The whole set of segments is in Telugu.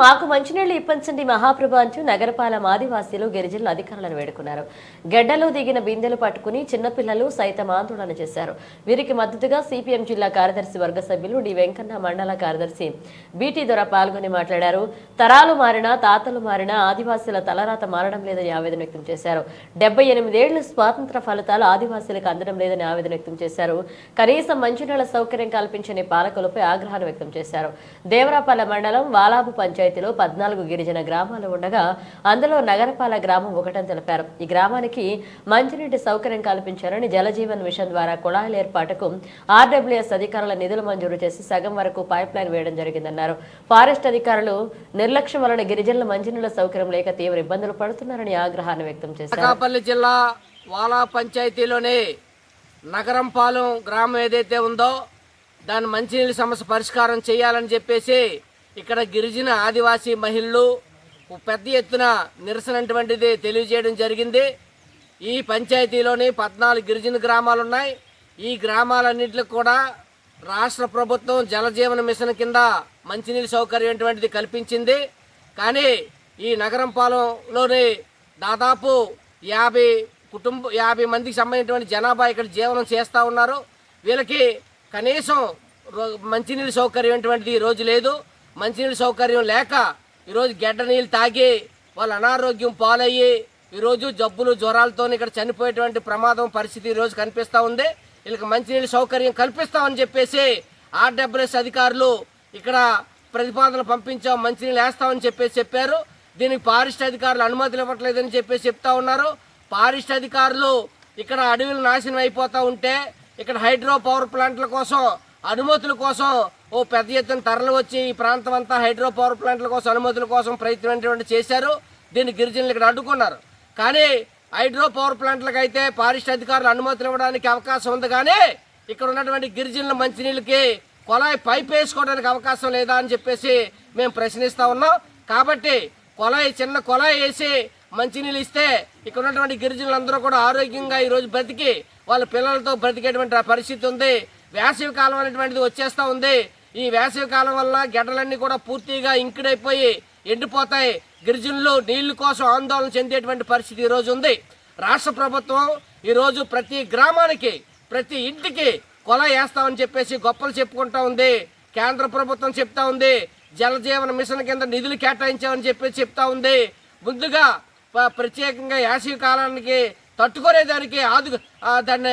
మాకు మంచినీళ్ళు ఇప్పించండి మహాప్రభ అంటూ నగరపాలెం ఆదివాసీలు గిరిజనులు అధికారులను వేడుకున్నారు. గడ్డలో దిగిన బిందెలు పట్టుకుని చిన్నపిల్లలు సైతం ఆందోళన చేశారు. వీరికి మద్దతుగా సిపిఎం జిల్లా కార్యదర్శి వర్గ సభ్యులు డి వెంకన్న మండల కార్యదర్శి బీటీ దొర పాల్గొని మాట్లాడారు. తరాలు మారినా తాతలు మారినా ఆదివాసీల తలరాత మారడం లేదని ఆవేదన వ్యక్తం చేశారు. డెబ్బై ఎనిమిదేళ్ళ స్వాతంత్ర ఫలితాలు ఆదివాసీలకు అందడం లేదని ఆవేదన వ్యక్తం చేశారు. కనీసం మంచినీళ్ళ సౌకర్యం కల్పించని పాలకులపై ఆగ్రహాన్ని వ్యక్తం చేశారు. దేవరాపల్ల మండలం వాలాబు పంచాయతీలో పద్నాలుగు గిరిజన గ్రామాలు ఉండగా అందులో నగరపాల గ్రామం ఒకటని తెలిపారు. ఈ గ్రామానికి మంచినీటి సౌకర్యం కల్పించారని జలజీవన్ మిషన్ ద్వారా కుళాయిల ఏర్పాటుకు ఆర్డబ్ల్యూఎస్ అధికారుల నిధులు మంజూరు చేసి సగం వరకు పైప్ లైన్ వేయడం జరిగిందన్నారు. ఫారెస్ట్ అధికారులు నిర్లక్ష్యం వలన గిరిజనుల మంచినీళ్ళ సౌకర్యం లేక తీవ్ర ఇబ్బందులు పడుతున్నారని ఆగ్రహాన్ని వ్యక్తం చేశారు. జిల్లా వాలా పంచాయతీలోని నగరంపాలెం గ్రామం ఏదైతే ఉందో దాని మంచినీళ్ళ సమస్య పరిష్కారం చేయాలని చెప్పేసి ఇక్కడ గిరిజన ఆదివాసీ మహిళలు పెద్ద ఎత్తున నిరసనటువంటిది తెలియజేయడం జరిగింది. ఈ పంచాయతీలోని పద్నాలుగు గిరిజన గ్రామాలు ఉన్నాయి ఈ గ్రామాలన్నింటికి కూడా రాష్ట్ర ప్రభుత్వం జలజీవన మిషన్ కింద మంచినీళ్ళ సౌకర్యం అటువంటిది కల్పించింది. కానీ ఈ నగరం పాలెంలోని దాదాపు యాభై కుటుంబ యాభై మందికి సంబంధించినటువంటి జనాభా ఇక్కడ జీవనం చేస్తూ ఉన్నారు. వీళ్ళకి కనీసం రో- మంచినీళ్ళ సౌకర్యం అటువంటిది ఈరోజు రోజు లేదు. మంచినీళ్ళ సౌకర్యం లేక ఈరోజు గెడ్డ నీళ్ళు తాగి వాళ్ళ అనారోగ్యం పాలయ్యి ఈరోజు జబ్బులు జ్వరాలతో ఇక్కడ చనిపోయేటువంటి ప్రమాదం పరిస్థితి ఈరోజు కనిపిస్తూ ఉంది. వీళ్ళకి మంచినీళ్ళ సౌకర్యం కల్పిస్తామని చెప్పేసి ఆర్డబ్ల్యూఎస్ అధికారులు ఇక్కడ ప్రతిపాదన పంపించాం మంచినీళ్ళు వేస్తామని చెప్పేసి చెప్పారు. దీనికి పారిష్ట అధికారులు అనుమతులు ఇవ్వట్లేదని చెప్పేసి చెప్తా ఉన్నారు. పారిస్ట్ అధికారులు ఇక్కడ అడవులు నాశనం అయిపోతూ ఉంటే ఇక్కడ హైడ్రో పవర్ ప్లాంట్ల కోసం అనుమతుల కోసం ఓ పెద్ద ఎత్తున తరలి వచ్చి ఈ ప్రాంతం అంతా హైడ్రో పవర్ ప్లాంట్ల కోసం అనుమతుల కోసం ప్రయత్నం చేశారు. దీన్ని గిరిజనులు ఇక్కడ అడ్డుకున్నారు. కానీ హైడ్రో పవర్ ప్లాంట్లకు అయితే పారిస్ట్ అధికారులు అనుమతులు ఇవ్వడానికి అవకాశం ఉంది. కానీ ఇక్కడ ఉన్నటువంటి గిరిజనుల మంచినీళ్ళకి కొలాయి పైప్ వేసుకోవడానికి అవకాశం లేదా అని చెప్పేసి మేము ప్రశ్నిస్తూ ఉన్నాం. కాబట్టి కొలాయి చిన్న కొలాయి వేసి మంచినీళ్ళు ఇస్తే ఇక్కడ ఉన్నటువంటి గిరిజనులందరూ కూడా ఆరోగ్యంగా ఈరోజు బ్రతికి వాళ్ళ పిల్లలతో బ్రతికేటువంటి పరిస్థితి ఉంది. వేసవి కాలం అనేటువంటిది వచ్చేస్తూ ఉంది. ఈ వేసవి కాలం వల్ల గడ్డలన్నీ కూడా పూర్తిగా ఇంకిడైపోయి ఎండిపోతాయి. గిరిజనులు నీళ్ళ కోసం ఆందోళన చెందేటువంటి పరిస్థితి ఈ రోజు ఉంది. రాష్ట్ర ప్రభుత్వం ఈరోజు ప్రతి గ్రామానికి ప్రతి ఇంటికి కొల వేస్తామని చెప్పేసి గొప్పలు చెప్పుకుంటా ఉంది. కేంద్ర ప్రభుత్వం చెప్తా ఉంది. జలజీవన మిషన్ కింద నిధులు కేటాయించామని చెప్పేసి చెప్తా ఉంది. ముందుగా ప్రత్యేకంగా వేసవి కాలానికి తట్టుకునేదానికి ఆదు దాన్ని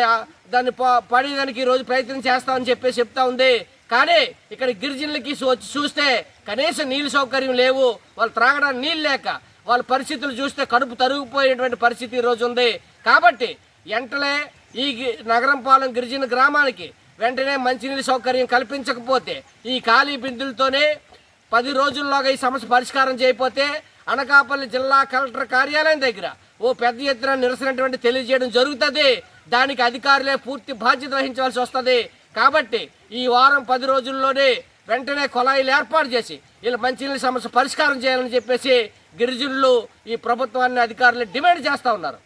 దాన్ని ప- పడేదానికి ఈరోజు రోజు ప్రయత్నం చేస్తామని చెప్పేసి చెప్తా ఉంది. కానీ ఇక్కడ గిరిజనులకి వచ్చి చూస్తే కనీసం నీళ్ళ సౌకర్యం లేవు. వాళ్ళు త్రాగడానికి నీళ్ళు లేక వాళ్ళ పరిస్థితులు చూస్తే కడుపు తరుగుపోయేటువంటి పరిస్థితి ఈరోజు ఉంది. కాబట్టి వెంటనే ఈ నగరం పాలెం గిరిజన గ్రామానికి వెంటనే మంచినీళ్ళ సౌకర్యం కల్పించకపోతే ఈ ఖాళీ బిందులతోనే పది రోజుల్లోగా ఈ సమస్య పరిష్కారం చేయకపోతే అనకాపల్లి జిల్లా కలెక్టర్ కార్యాలయం దగ్గర ఓ పెద్ద ఎత్తున నిరసనటువంటి తెలియజేయడం జరుగుతుంది. దానికి అధికారులే పూర్తి బాధ్యత వహించవలసి వస్తుంది. కాబట్టి ఈ వారం పది రోజుల్లోనే వెంటనే కొలాయిలు ఏర్పాటు చేసి వీళ్ళ మంచినీళ్ళ సమస్య పరిష్కారం చేయాలని చెప్పేసి గిరిజనులు ఈ ప్రభుత్వాన్ని అధికారులు డిమాండ్ చేస్తూ ఉన్నారు.